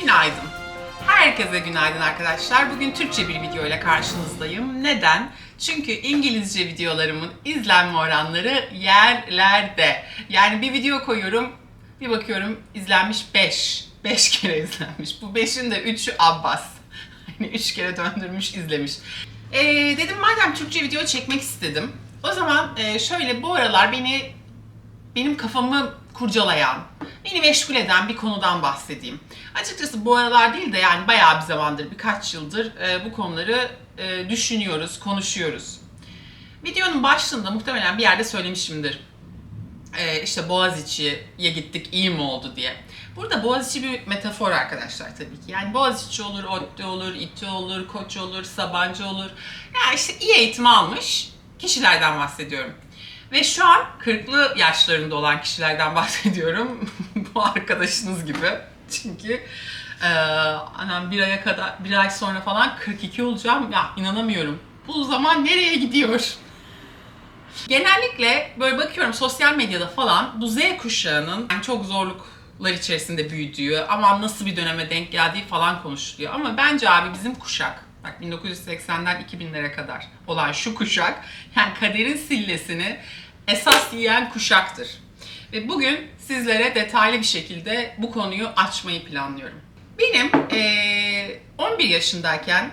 Günaydın. Herkese günaydın arkadaşlar. Bugün Türkçe bir video ile karşınızdayım. Neden? Çünkü İngilizce videolarımın izlenme oranları yerlerde. Yani bir video koyuyorum, bir bakıyorum izlenmiş 5. 5 kere izlenmiş. Bu 5'in de 3'ü Abbas. Hani 3 kere döndürmüş, izlemiş. Ee, dedim madem Türkçe video çekmek istedim. O zaman e, şöyle bu aralar beni benim kafamı kurcalayan, beni meşgul eden bir konudan bahsedeyim. Açıkçası bu aralar değil de yani bayağı bir zamandır, birkaç yıldır e, bu konuları e, düşünüyoruz, konuşuyoruz. Videonun başlığında muhtemelen bir yerde söylemişimdir. E, işte Boğaziçi'ye gittik, iyi mi oldu diye. Burada Boğaziçi bir metafor arkadaşlar tabii ki. Yani Boğaziçi olur, ODTÜ olur, İTÜ olur, Koç olur, Sabancı olur. Yani işte iyi eğitim almış kişilerden bahsediyorum. Ve şu an 40'lı yaşlarında olan kişilerden bahsediyorum. Bu arkadaşınız gibi. Çünkü e, anam bir aya kadar, bir ay sonra falan 42 olacağım. Ya inanamıyorum. Bu zaman nereye gidiyor? Genellikle böyle bakıyorum sosyal medyada falan bu Z kuşağının yani çok zorluklar içerisinde büyüdüğü, aman nasıl bir döneme denk geldiği falan konuşuluyor. Ama bence abi bizim kuşak, bak 1980'den 2000'lere kadar olan şu kuşak, yani kaderin sillesini esas yiyen kuşaktır. Ve bugün sizlere detaylı bir şekilde bu konuyu açmayı planlıyorum. Benim eee, 11 yaşındayken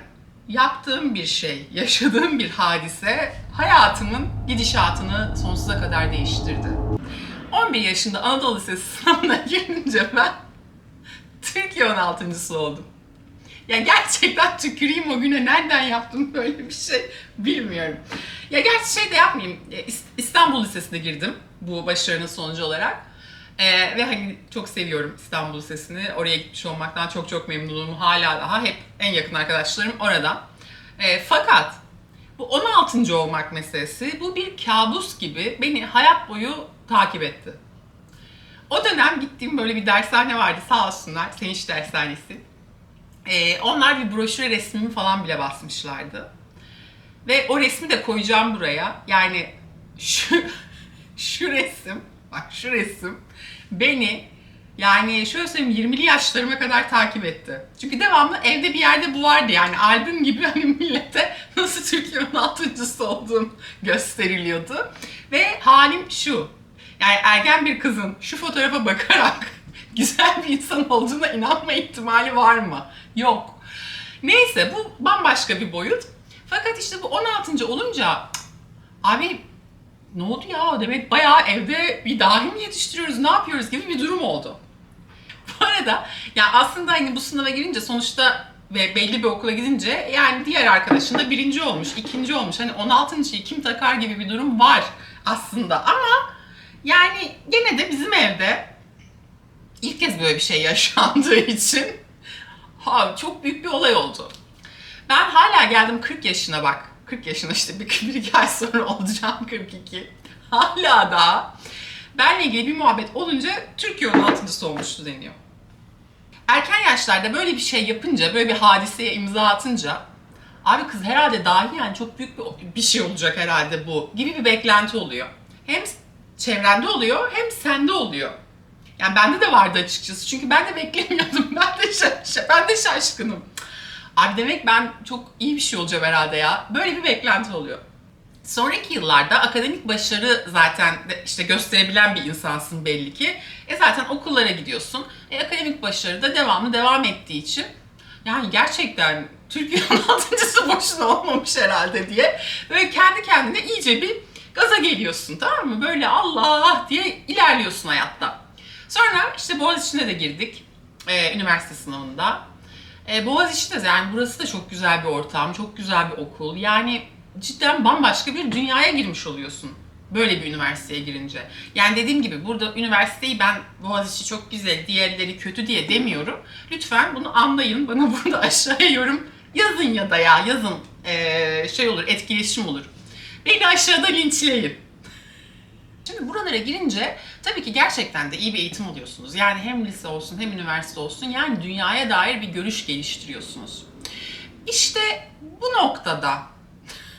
yaptığım bir şey, yaşadığım bir hadise hayatımın gidişatını sonsuza kadar değiştirdi. 11 yaşında Anadolu Lisesi sınavına girince ben Türkiye 16.sı oldum. Ya gerçekten tüküreyim o güne nereden yaptım böyle bir şey bilmiyorum. Ya gerçi şey de yapmayayım. e, İs- İstanbul Lisesi'ne girdim bu başarının sonucu olarak. Ee, ve hani çok seviyorum İstanbul Lisesi'ni. Oraya gitmiş olmaktan çok çok memnunum. Hala daha hep en yakın arkadaşlarım orada. Ee, fakat bu 16. olmak meselesi bu bir kabus gibi beni hayat boyu takip etti. O dönem gittiğim böyle bir dershane vardı sağ olsunlar. Sevinç Dershanesi. Ee, onlar bir broşüre resmimi falan bile basmışlardı. Ve o resmi de koyacağım buraya. Yani şu şu resim, bak şu resim beni yani şöyle söyleyeyim 20'li yaşlarıma kadar takip etti. Çünkü devamlı evde bir yerde bu vardı yani albüm gibi hani millete nasıl Türkiye'nin altıncısı olduğum gösteriliyordu. Ve halim şu. Yani ergen bir kızın şu fotoğrafa bakarak güzel bir insan olduğuna inanma ihtimali var mı? Yok. Neyse bu bambaşka bir boyut. Fakat işte bu 16. olunca abi ne oldu ya demek bayağı evde bir dahi mi yetiştiriyoruz ne yapıyoruz gibi bir durum oldu. Bu arada ya aslında hani bu sınava girince sonuçta ve belli bir okula gidince yani diğer arkadaşın da birinci olmuş, ikinci olmuş. Hani 16.yı kim takar gibi bir durum var aslında ama yani gene de bizim evde ilk kez böyle bir şey yaşandığı için ha, çok büyük bir olay oldu. Ben hala geldim 40 yaşına bak. 40 yaşına işte bir, bir iki ay sonra olacağım 42. Hala da benle ilgili bir muhabbet olunca Türkiye 16. olmuştu deniyor. Erken yaşlarda böyle bir şey yapınca, böyle bir hadiseye imza atınca abi kız herhalde dahi yani çok büyük bir, bir şey olacak herhalde bu gibi bir beklenti oluyor. Hem çevrende oluyor hem sende oluyor. Yani bende de vardı açıkçası. Çünkü ben de beklemiyordum. Ben de şaş ben de şaşkınım. Abi demek ben çok iyi bir şey olacağım herhalde ya. Böyle bir beklenti oluyor. Sonraki yıllarda akademik başarı zaten işte gösterebilen bir insansın belli ki. E zaten okullara gidiyorsun. E akademik başarı da devamlı devam ettiği için yani gerçekten Türkiye'nin altıncısı boşuna olmamış herhalde diye böyle kendi kendine iyice bir gaza geliyorsun tamam mı? Böyle Allah diye ilerliyorsun hayatta. Sonra işte Boğaziçi'ne de girdik e, üniversite sınavında. E, Boğaziçi de yani burası da çok güzel bir ortam, çok güzel bir okul. Yani cidden bambaşka bir dünyaya girmiş oluyorsun. Böyle bir üniversiteye girince. Yani dediğim gibi burada üniversiteyi ben Boğaziçi çok güzel, diğerleri kötü diye demiyorum. Lütfen bunu anlayın. Bana burada aşağıya yorum yazın ya da ya yazın. E, şey olur, etkileşim olur. Beni aşağıda linçleyin. Şimdi buralara girince tabii ki gerçekten de iyi bir eğitim alıyorsunuz. Yani hem lise olsun hem üniversite olsun yani dünyaya dair bir görüş geliştiriyorsunuz. İşte bu noktada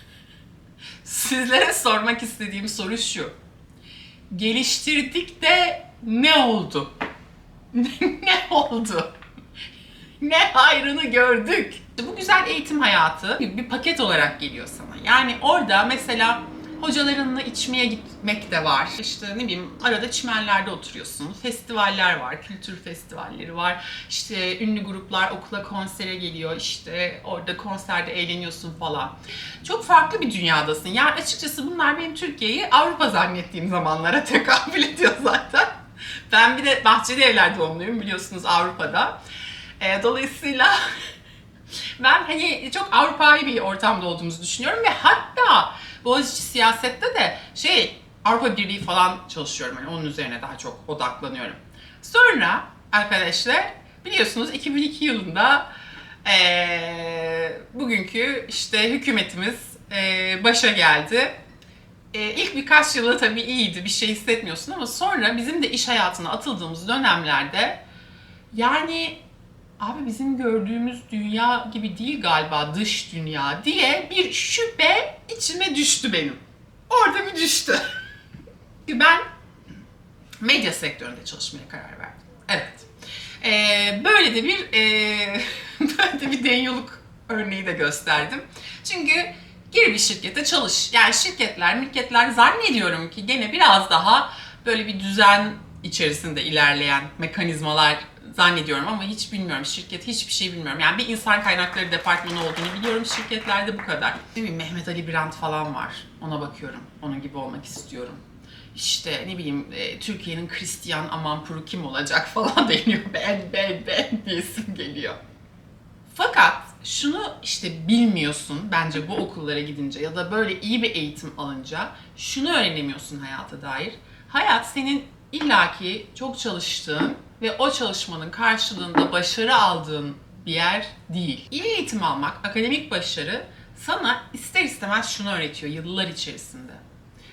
sizlere sormak istediğim soru şu. Geliştirdik de ne oldu? ne oldu? ne hayrını gördük. Bu güzel eğitim hayatı bir paket olarak geliyor sana. Yani orada mesela hocalarınla içmeye gitmek de var. İşte ne bileyim arada çimenlerde oturuyorsun. Festivaller var, kültür festivalleri var. İşte ünlü gruplar okula konsere geliyor. İşte orada konserde eğleniyorsun falan. Çok farklı bir dünyadasın. Yani açıkçası bunlar benim Türkiye'yi Avrupa zannettiğim zamanlara tekabül ediyor zaten. Ben bir de Bahçeli Evler doğumluyum biliyorsunuz Avrupa'da. Ee, dolayısıyla ben hani çok Avrupa'yı bir ortamda olduğumuzu düşünüyorum ve hatta Boğaziçi siyasette de şey Avrupa Birliği falan çalışıyorum. Yani onun üzerine daha çok odaklanıyorum. Sonra arkadaşlar biliyorsunuz 2002 yılında eee, bugünkü işte hükümetimiz eee, başa geldi. Eee ilk birkaç yılı tabii iyiydi, bir şey hissetmiyorsun ama sonra bizim de iş hayatına atıldığımız dönemlerde yani abi bizim gördüğümüz dünya gibi değil galiba dış dünya diye bir şüphe içime düştü benim. Orada bir düştü. Ben medya sektöründe çalışmaya karar verdim. Evet. Ee, böyle de bir ee, böyle de bir denyoluk örneği de gösterdim. Çünkü gir bir şirkete çalış. Yani şirketler, mirketler zannediyorum ki gene biraz daha böyle bir düzen içerisinde ilerleyen mekanizmalar zannediyorum ama hiç bilmiyorum. Şirket hiçbir şey bilmiyorum. Yani bir insan kaynakları departmanı olduğunu biliyorum şirketlerde bu kadar. Değil mi? Mehmet Ali Birant falan var. Ona bakıyorum. Onun gibi olmak istiyorum. İşte ne bileyim e, Türkiye'nin Christian Amanpour'u kim olacak falan deniyor. Ben ben ben diye isim geliyor. Fakat şunu işte bilmiyorsun bence bu okullara gidince ya da böyle iyi bir eğitim alınca şunu öğrenemiyorsun hayata dair. Hayat senin illaki çok çalıştığın ve o çalışmanın karşılığında başarı aldığın bir yer değil. İyi eğitim almak, akademik başarı sana ister istemez şunu öğretiyor yıllar içerisinde.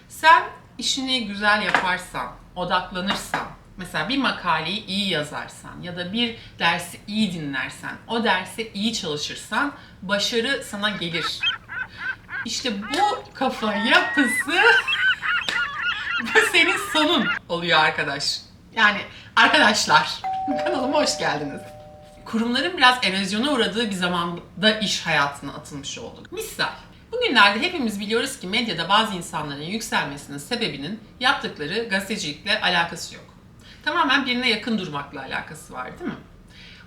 Sen işini güzel yaparsan, odaklanırsan, mesela bir makaleyi iyi yazarsan ya da bir dersi iyi dinlersen, o derse iyi çalışırsan başarı sana gelir. İşte bu kafa yapısı bu senin sonun oluyor arkadaş. Yani arkadaşlar kanalıma hoş geldiniz. Kurumların biraz erozyona uğradığı bir zamanda iş hayatına atılmış olduk. Misal, bugünlerde hepimiz biliyoruz ki medyada bazı insanların yükselmesinin sebebinin yaptıkları gazetecilikle alakası yok. Tamamen birine yakın durmakla alakası var değil mi?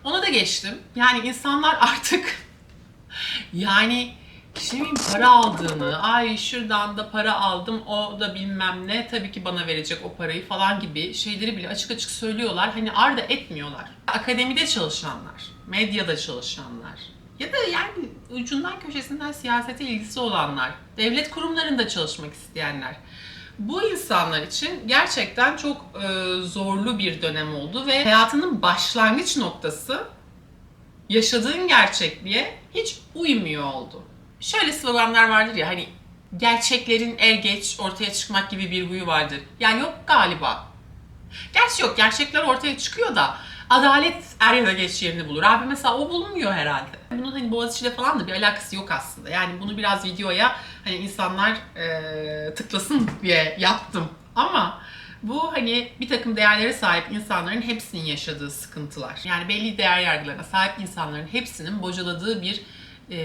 Ona da geçtim. Yani insanlar artık yani kimin para aldığını, ay şuradan da para aldım, o da bilmem ne, tabii ki bana verecek o parayı falan gibi şeyleri bile açık açık söylüyorlar. Hani arda etmiyorlar. Akademide çalışanlar, medyada çalışanlar ya da yani ucundan köşesinden siyasete ilgisi olanlar, devlet kurumlarında çalışmak isteyenler. Bu insanlar için gerçekten çok e, zorlu bir dönem oldu ve hayatının başlangıç noktası yaşadığın gerçekliğe hiç uymuyor oldu. Şöyle sloganlar vardır ya hani gerçeklerin er geç ortaya çıkmak gibi bir huyu vardır. Yani yok galiba. Gerçi yok gerçekler ortaya çıkıyor da adalet er ya da geç yerini bulur. Abi mesela o bulunmuyor herhalde. Bunun hani Boğaziçi'yle falan da bir alakası yok aslında. Yani bunu biraz videoya hani insanlar eee, tıklasın diye yaptım. Ama bu hani bir takım değerlere sahip insanların hepsinin yaşadığı sıkıntılar. Yani belli değer yargılarına sahip insanların hepsinin bocaladığı bir eee,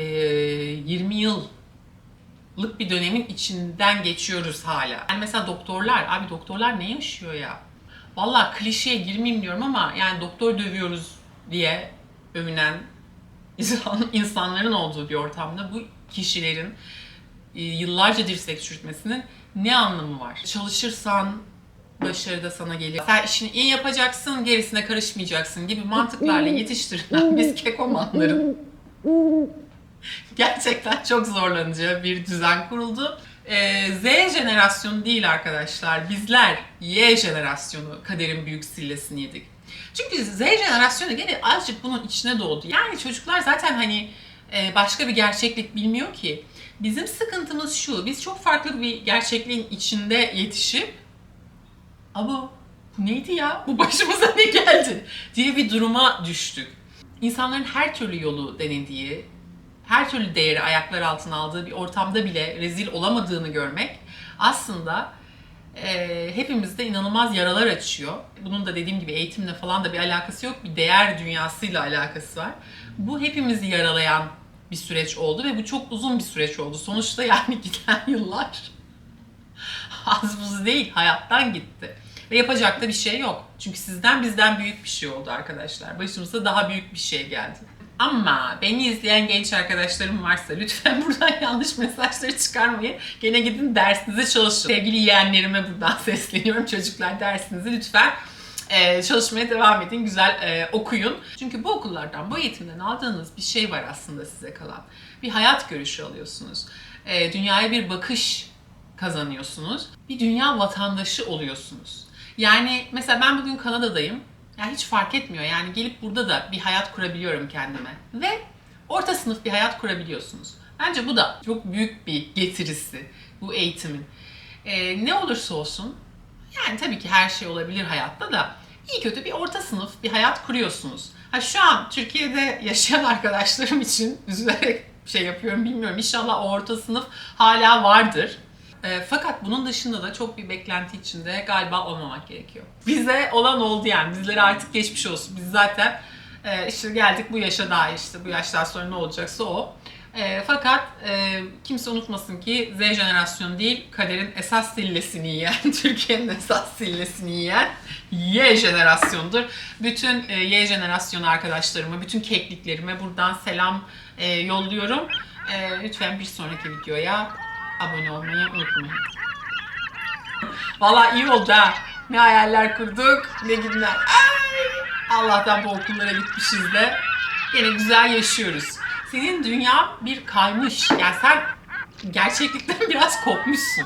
20 yıllık bir dönemin içinden geçiyoruz hala. Yani mesela doktorlar, abi doktorlar ne yaşıyor ya? Vallahi klişeye girmeyeyim diyorum ama yani doktor dövüyoruz diye övünen insan- insanların olduğu bir ortamda bu kişilerin e, yıllarca dirsek çürütmesinin ne anlamı var? Çalışırsan başarı da sana geliyor. Sen işini iyi yapacaksın, gerisine karışmayacaksın gibi mantıklarla yetiştirilen biz kekomanların gerçekten çok zorlanacağı bir düzen kuruldu. Ee, Z jenerasyonu değil arkadaşlar. Bizler Y jenerasyonu kaderin büyük sillesini yedik. Çünkü Z jenerasyonu gene azıcık bunun içine doğdu. Yani çocuklar zaten hani e, başka bir gerçeklik bilmiyor ki. Bizim sıkıntımız şu. Biz çok farklı bir gerçekliğin içinde yetişip ama bu neydi ya? Bu başımıza ne geldi? diye bir duruma düştük. İnsanların her türlü yolu denediği, her türlü değeri ayaklar altına aldığı bir ortamda bile rezil olamadığını görmek aslında e, hepimizde inanılmaz yaralar açıyor. Bunun da dediğim gibi eğitimle falan da bir alakası yok. Bir değer dünyasıyla alakası var. Bu hepimizi yaralayan bir süreç oldu ve bu çok uzun bir süreç oldu. Sonuçta yani giden yıllar az buz değil, hayattan gitti. Ve yapacak da bir şey yok. Çünkü sizden bizden büyük bir şey oldu arkadaşlar. Başımıza daha büyük bir şey geldi. Ama beni izleyen genç arkadaşlarım varsa lütfen buradan yanlış mesajları çıkarmayın. Gene gidin dersinize çalışın. Sevgili yeğenlerime buradan sesleniyorum. Çocuklar dersinizi lütfen e, çalışmaya devam edin. Güzel e, okuyun. Çünkü bu okullardan, bu eğitimden aldığınız bir şey var aslında size kalan. Bir hayat görüşü alıyorsunuz. E, dünyaya bir bakış kazanıyorsunuz. Bir dünya vatandaşı oluyorsunuz. Yani mesela ben bugün Kanada'dayım. Yani hiç fark etmiyor. Yani gelip burada da bir hayat kurabiliyorum kendime. Ve orta sınıf bir hayat kurabiliyorsunuz. Bence bu da çok büyük bir getirisi bu eğitimin. Ee, ne olursa olsun yani tabii ki her şey olabilir hayatta da iyi kötü bir orta sınıf bir hayat kuruyorsunuz. Ha şu an Türkiye'de yaşayan arkadaşlarım için üzülerek şey yapıyorum bilmiyorum. İnşallah o orta sınıf hala vardır. E, fakat bunun dışında da çok bir beklenti içinde galiba olmamak gerekiyor. Bize olan oldu yani. Bizlere artık geçmiş olsun. Biz zaten e, işte geldik bu yaşa dair işte bu yaştan sonra ne olacaksa o. E, fakat e, kimse unutmasın ki Z jenerasyonu değil, kaderin esas sillesini yiyen, Türkiye'nin esas sillesini yiyen Y jenerasyonudur. Bütün e, Y jenerasyonu arkadaşlarıma, bütün kekliklerime buradan selam e, yolluyorum. E, lütfen bir sonraki videoya abone olmayı unutmayın. Valla iyi oldu ha. Ne hayaller kurduk, ne günler. Ay! Allah'tan bu okullara gitmişiz de. Yine güzel yaşıyoruz. Senin dünya bir kaymış. Yani sen gerçeklikten biraz kopmuşsun.